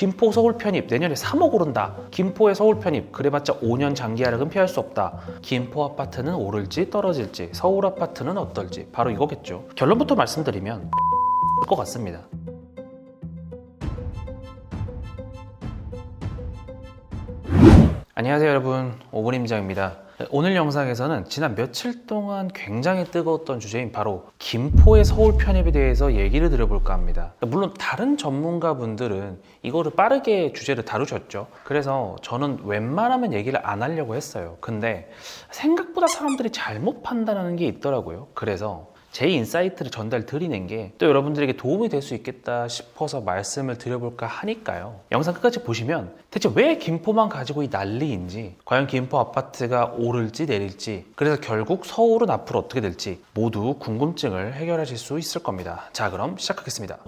김포 서울 편입 내년에 3억 오른다. 김포의 서울 편입 그래봤자 5년 장기 하락은 피할 수 없다. 김포 아파트는 오를지 떨어질지 서울 아파트는 어떨지 바로 이거겠죠. 결론부터 말씀드리면 것 같습니다. 안녕하세요 여러분. 오브림장입니다. 오늘 영상에서는 지난 며칠 동안 굉장히 뜨거웠던 주제인 바로 김포의 서울 편입에 대해서 얘기를 드려볼까 합니다. 물론 다른 전문가분들은 이거를 빠르게 주제를 다루셨죠. 그래서 저는 웬만하면 얘기를 안 하려고 했어요. 근데 생각보다 사람들이 잘못 판단하는 게 있더라고요. 그래서 제 인사이트를 전달 드리는 게 또 여러분들에게 도움이 될 수 있겠다 싶어서 말씀을 드려볼까 하니까요. 영상 끝까지 보시면 대체 왜 김포만 가지고 이 난리인지, 과연 김포 아파트가 오를지 내릴지, 그래서 결국 서울은 앞으로 어떻게 될지 모두 궁금증을 해결하실 수 있을 겁니다. 자, 그럼 시작하겠습니다.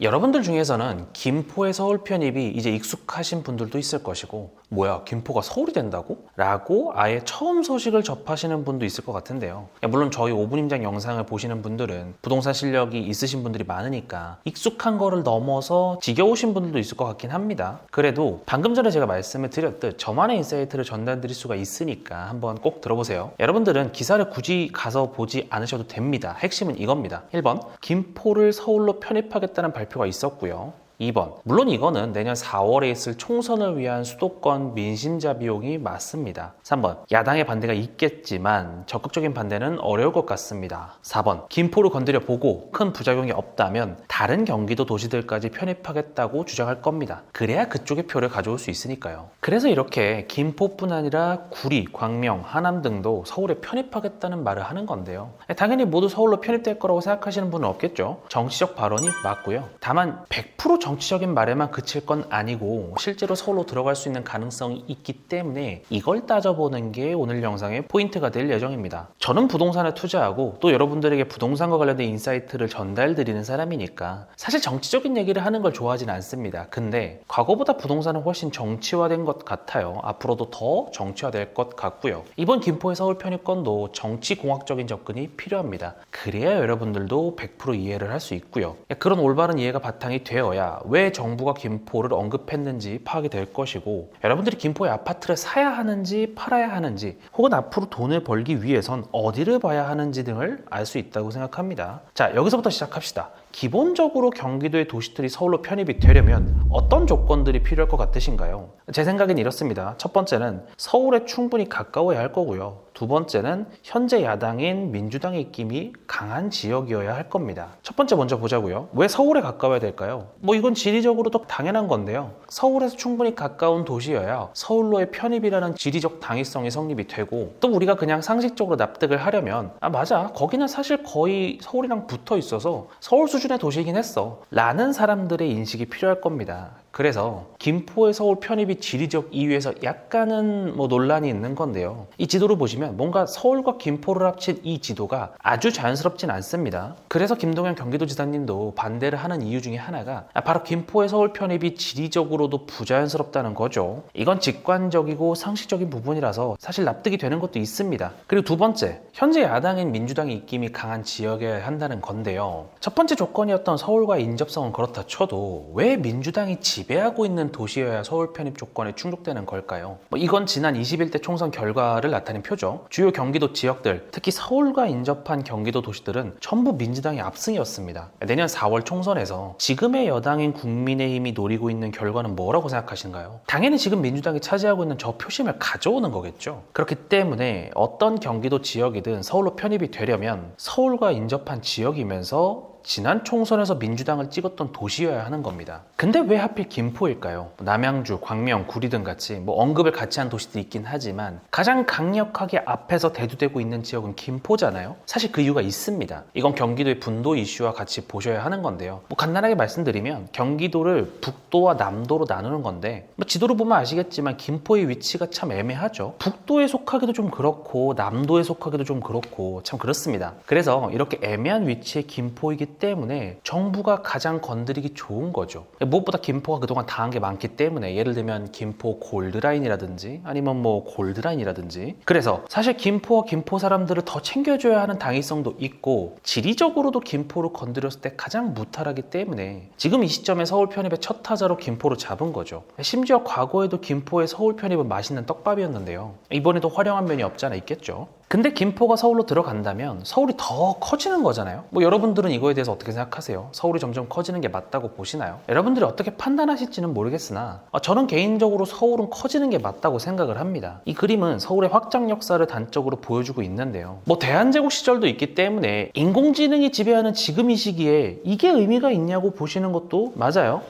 여러분들 중에서는 김포의 서울 편입이 이제 익숙하신 분들도 있을 것이고, 뭐야, 김포가 서울이 된다고? 라고 아예 처음 소식을 접하시는 분도 있을 것 같은데요. 물론 저희 5분 임장 영상을 보시는 분들은 부동산 실력이 있으신 분들이 많으니까 익숙한 거를 넘어서 지겨우신 분들도 있을 것 같긴 합니다. 그래도 방금 전에 제가 말씀을 드렸듯 저만의 인사이트를 전달드릴 수가 있으니까 한번 꼭 들어보세요. 여러분들은 기사를 굳이 가서 보지 않으셔도 됩니다. 핵심은 이겁니다. 1번, 김포를 서울로 편입하겠다는 발표 가 있었고요. 2번. 물론 이거는 내년 4월에 있을 총선을 위한 수도권 민심자 비용이 맞습니다. 3번. 야당의 반대가 있겠지만 적극적인 반대는 어려울 것 같습니다. 4번. 김포를 건드려 보고 큰 부작용이 없다면 다른 경기도 도시들까지 편입하겠다고 주장할 겁니다. 그래야 그쪽의 표를 가져올 수 있으니까요. 그래서 이렇게 김포뿐 아니라 구리, 광명, 하남 등도 서울에 편입하겠다는 말을 하는 건데요. 당연히 모두 서울로 편입될 거라고 생각하시는 분은 없겠죠. 정치적 발언이 맞고요. 다만 100%정 치적인 말에만 그칠 건 아니고 실제로 서울로 들어갈 수 있는 가능성이 있기 때문에 이걸 따져보는 게 오늘 영상의 포인트가 될 예정입니다. 저는 부동산에 투자하고 또 여러분들에게 부동산과 관련된 인사이트를 전달드리는 사람이니까 사실 정치적인 얘기를 하는 걸 좋아하진 않습니다. 근데 과거보다 부동산은 훨씬 정치화된 것 같아요. 앞으로도 더 정치화될 것 같고요. 이번 김포의 서울 편입건도 정치공학적인 접근이 필요합니다. 그래야 여러분들도 100% 이해를 할 수 있고요. 그런 올바른 이해가 바탕이 되어야 왜 정부가 김포를 언급했는지 파악이 될 것이고 여러분들이 김포의 아파트를 사야 하는지 팔아야 하는지 혹은 앞으로 돈을 벌기 위해선 어디를 봐야 하는지 등을 알 수 있다고 생각합니다. 자, 여기서부터 시작합시다. 기본적으로 경기도의 도시들이 서울로 편입이 되려면 어떤 조건들이 필요할 것 같으신가요? 제 생각엔 이렇습니다. 첫 번째는 서울에 충분히 가까워야 할 거고요. 두 번째는 현재 야당인 민주당의 입김이 강한 지역이어야 할 겁니다. 첫 번째 먼저 보자고요. 왜 서울에 가까워야 될까요? 뭐 이건 지리적으로도 당연한 건데요. 서울에서 충분히 가까운 도시여야 서울로의 편입이라는 지리적 당위성이 성립이 되고 또 우리가 그냥 상식적으로 납득을 하려면 아 맞아 거기는 사실 거의 서울이랑 붙어 있어서 서울 수준의 도시이긴 했어 라는 사람들의 인식이 필요할 겁니다. 그래서 김포의 서울 편입이 지리적 이유에서 약간은 뭐 논란이 있는 건데요. 이 지도를 보시면 뭔가 서울과 김포를 합친 이 지도가 아주 자연스럽진 않습니다. 그래서 김동연 경기도지사님도 반대를 하는 이유 중에 하나가 바로 김포의 서울 편입이 지리적으로도 부자연스럽다는 거죠. 이건 직관적이고 상식적인 부분이라서 사실 납득이 되는 것도 있습니다. 그리고 두 번째, 현재 야당인 민주당의 입김이 강한 지역이어야 한다는 건데요. 첫 번째 조건이었던 서울과 인접성은 그렇다 쳐도 왜 민주당이 지 배하고 있는 도시여야 서울 편입 조건에 충족되는 걸까요? 뭐 이건 지난 21대 총선 결과를 나타낸 표죠. 주요 경기도 지역들, 특히 서울과 인접한 경기도 도시들은 전부 민주당의 압승이었습니다. 내년 4월 총선에서 지금의 여당인 국민의힘이 노리고 있는 결과는 뭐라고 생각하신가요? 당연히 지금 민주당이 차지하고 있는 저 표심을 가져오는 거겠죠. 그렇기 때문에 어떤 경기도 지역이든 서울로 편입이 되려면 서울과 인접한 지역이면서 지난 총선에서 민주당을 찍었던 도시여야 하는 겁니다. 근데 왜 하필 김포일까요? 남양주, 광명, 구리 등 같이 뭐 언급을 같이 한 도시도 있긴 하지만 가장 강력하게 앞에서 대두되고 있는 지역은 김포잖아요. 사실 그 이유가 있습니다. 이건 경기도의 분도 이슈와 같이 보셔야 하는 건데요. 뭐 간단하게 말씀드리면 경기도를 북도와 남도로 나누는 건데 뭐 지도를 보면 아시겠지만 김포의 위치가 참 애매하죠. 북도에 속하기도 좀 그렇고 남도에 속하기도 좀 그렇고 참 그렇습니다. 그래서 이렇게 애매한 위치의 김포이기 때문에 정부가 가장 건드리기 좋은 거죠. 무엇보다 김포가 그동안 당한 게 많기 때문에 예를 들면 김포 골드라인이라든지 아니면 뭐 골드라인이라든지 그래서 사실 김포와 김포 사람들을 더 챙겨줘야 하는 당위성도 있고 지리적으로도 김포를 건드렸을 때 가장 무탈하기 때문에 지금 이 시점에 서울 편입의 첫 타자로 김포를 잡은 거죠. 심지어 과거에도 김포의 서울 편입은 맛있는 떡밥이었는데요. 이번에도 활용한 면이 없지 않아 있겠죠. 근데 김포가 서울로 들어간다면 서울이 더 커지는 거잖아요. 뭐 여러분들은 이거에 대해 서 어떻게 생각하세요? 서울이 점점 커지는 게 맞다고 보시나요? 여러분들이 어떻게 판단하실지는 모르겠으나 어, 저는 개인적으로 서울은 커지는 게 맞다고 생각을 합니다. 이 그림은 서울의 확장 역사를 단적으로 보여주고 있는데요. 뭐 대한제국 시절도 있기 때문에 인공지능이 지배하는 지금 이 시기에 이게 의미가 있냐고 보시는 것도 맞아요.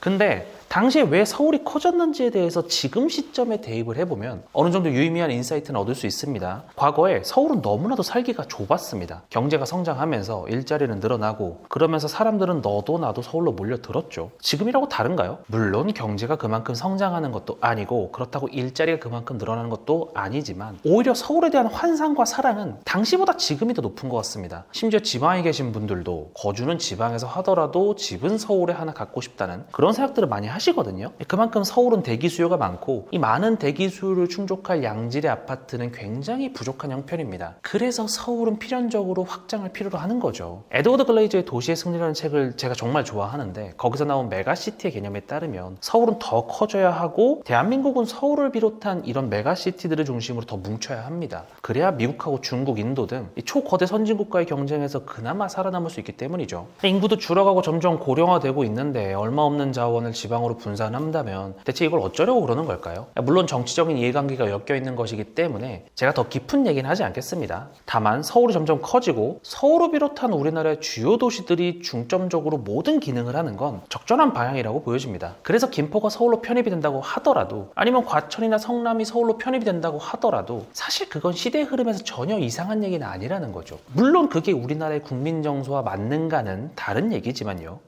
근데 당시에 왜 서울이 커졌는지에 대해서 지금 시점에 대입을 해보면 어느 정도 유의미한 인사이트는 얻을 수 있습니다. 과거에 서울은 너무나도 살기가 좁았습니다. 경제가 성장하면서 일자리는 늘어나고 그러면서 사람들은 너도 나도 서울로 몰려들었죠. 지금이라고 다른가요? 물론 경제가 그만큼 성장하는 것도 아니고 그렇다고 일자리가 그만큼 늘어나는 것도 아니지만 오히려 서울에 대한 환상과 사랑은 당시보다 지금이 더 높은 것 같습니다. 심지어 지방에 계신 분들도 거주는 지방에서 하더라도 집은 서울에 하나 갖고 싶다는 그런 생각들을 많이 하시 거든요. 그만큼 서울은 대기 수요가 많고 이 많은 대기 수요를 충족할 양질의 아파트는 굉장히 부족한 형편입니다. 그래서 서울은 필연적으로 확장을 필요로 하는 거죠. 에드워드 글레이저의 도시의 승리라는 책을 제가 정말 좋아하는데 거기서 나온 메가시티의 개념에 따르면 서울은 더 커져야 하고 대한민국은 서울을 비롯한 이런 메가시티들을 중심으로 더 뭉쳐야 합니다. 그래야 미국하고 중국, 인도 등이 초거대 선진국과의 경쟁에서 그나마 살아남을 수 있기 때문이죠. 인구도 줄어가고 점점 고령화되고 있는데 얼마 없는 자원을 지방으로 분산한다면 대체 이걸 어쩌려고 그러는 걸까요? 물론 정치적인 이해관계가 엮여 있는 것이기 때문에 제가 더 깊은 얘기는 하지 않겠습니다. 다만 서울이 점점 커지고 서울을 비롯한 우리나라의 주요 도시들이 중점적으로 모든 기능을 하는 건 적절한 방향이라고 보여집니다. 그래서 김포가 서울로 편입이 된다고 하더라도 아니면 과천이나 성남이 서울로 편입이 된다고 하더라도 사실 그건 시대의 흐름에서 전혀 이상한 얘기는 아니라는 거죠. 물론 그게 우리나라의 국민 정서와 맞는가는 다른 얘기지만요.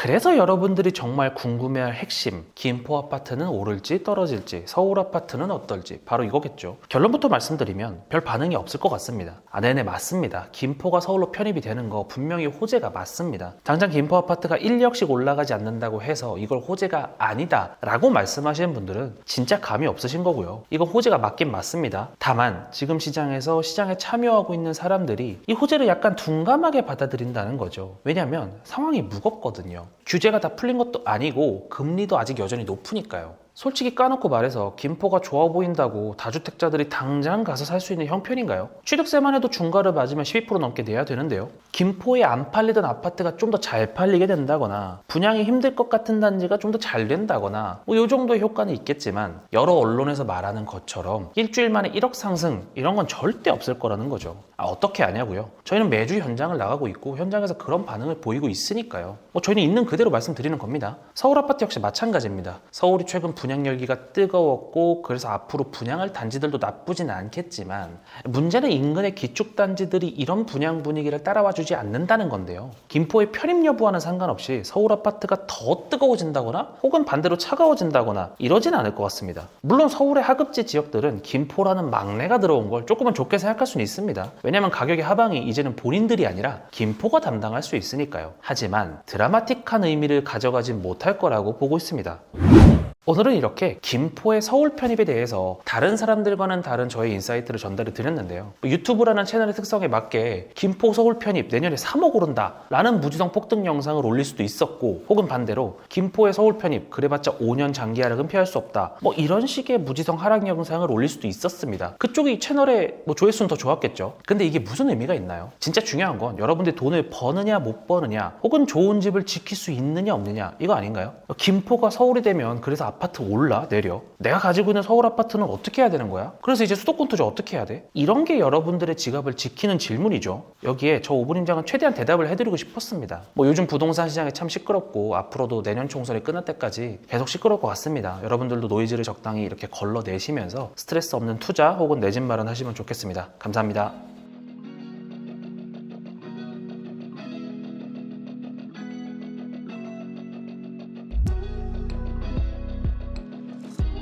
그래서 여러분들이 정말 궁금해할 핵심 김포 아파트는 오를지 떨어질지 서울 아파트는 어떨지 바로 이거겠죠. 결론부터 말씀드리면 별 반응이 없을 것 같습니다. 아 네네 맞습니다. 김포가 서울로 편입이 되는 거 분명히 호재가 맞습니다. 당장 김포 아파트가 1력씩 올라가지 않는다고 해서 이걸 호재가 아니다 라고 말씀하시는 분들은 진짜 감이 없으신 거고요. 이거 호재가 맞긴 맞습니다. 다만 지금 시장에서 시장에 참여하고 있는 사람들이 이 호재를 약간 둔감하게 받아들인다는 거죠. 왜냐하면 상황이 무겁거든요 규제가 다 풀린 것도 아니고 금리도 아직 여전히 높으니까요. 솔직히 까놓고 말해서 김포가 좋아 보인다고 다주택자들이 당장 가서 살 수 있는 형편인가요? 취득세만 해도 중과를 맞으면 12% 넘게 내야 되는데요. 김포에 안 팔리던 아파트가 좀 더 잘 팔리게 된다거나 분양이 힘들 것 같은 단지가 좀 더 잘 된다거나 뭐 이 정도의 효과는 있겠지만 여러 언론에서 말하는 것처럼 일주일 만에 1억 상승 이런 건 절대 없을 거라는 거죠. 아, 어떻게 아냐고요? 저희는 매주 현장을 나가고 있고 현장에서 그런 반응을 보이고 있으니까요. 뭐 저희는 있는 그대로 말씀드리는 겁니다. 서울 아파트 역시 마찬가지입니다. 서울이 최근 분양 열기가 뜨거웠고 그래서 앞으로 분양할 단지들도 나쁘진 않겠지만 문제는 인근의 기축 단지들이 이런 분양 분위기를 따라와 주지 않는다는 건데요. 김포의 편입 여부와는 상관없이 서울 아파트가 더 뜨거워진다거나 혹은 반대로 차가워진다거나 이러진 않을 것 같습니다. 물론 서울의 하급지 지역들은 김포라는 막내가 들어온 걸 조금은 좋게 생각할 수는 있습니다. 왜냐하면 가격의 하방이 이제는 본인들이 아니라 김포가 담당할 수 있으니까요. 하지만 드라마틱한 의미를 가져가진 못할 거라고 보고 있습니다. 오늘은 이렇게 김포의 서울 편입에 대해서 다른 사람들과는 다른 저의 인사이트를 전달해 드렸는데요. 유튜브라는 채널의 특성에 맞게 김포 서울 편입 내년에 3억 오른다 라는 무지성 폭등 영상을 올릴 수도 있었고 혹은 반대로 김포의 서울 편입 그래봤자 5년 장기 하락은 피할 수 없다 뭐 이런 식의 무지성 하락 영상을 올릴 수도 있었습니다. 그쪽이 채널의 뭐 조회수는 더 좋았겠죠. 근데 이게 무슨 의미가 있나요? 진짜 중요한 건 여러분들이 돈을 버느냐 못 버느냐 혹은 좋은 집을 지킬 수 있느냐 없느냐 이거 아닌가요? 김포가 서울이 되면 그래서 아파트 올라 내려 내가 가지고 있는 서울 아파트는 어떻게 해야 되는 거야? 그래서 이제 수도권 투자 어떻게 해야 돼? 이런 게 여러분들의 지갑을 지키는 질문이죠. 여기에 저 오분임장은 최대한 대답을 해드리고 싶었습니다. 뭐 요즘 부동산 시장이 참 시끄럽고 앞으로도 내년 총선이 끝날 때까지 계속 것 같습니다. 여러분들도 노이즈를 적당히 이렇게 걸러내시면서 스트레스 없는 투자 혹은 내 집 마련하시면 좋겠습니다. 감사합니다.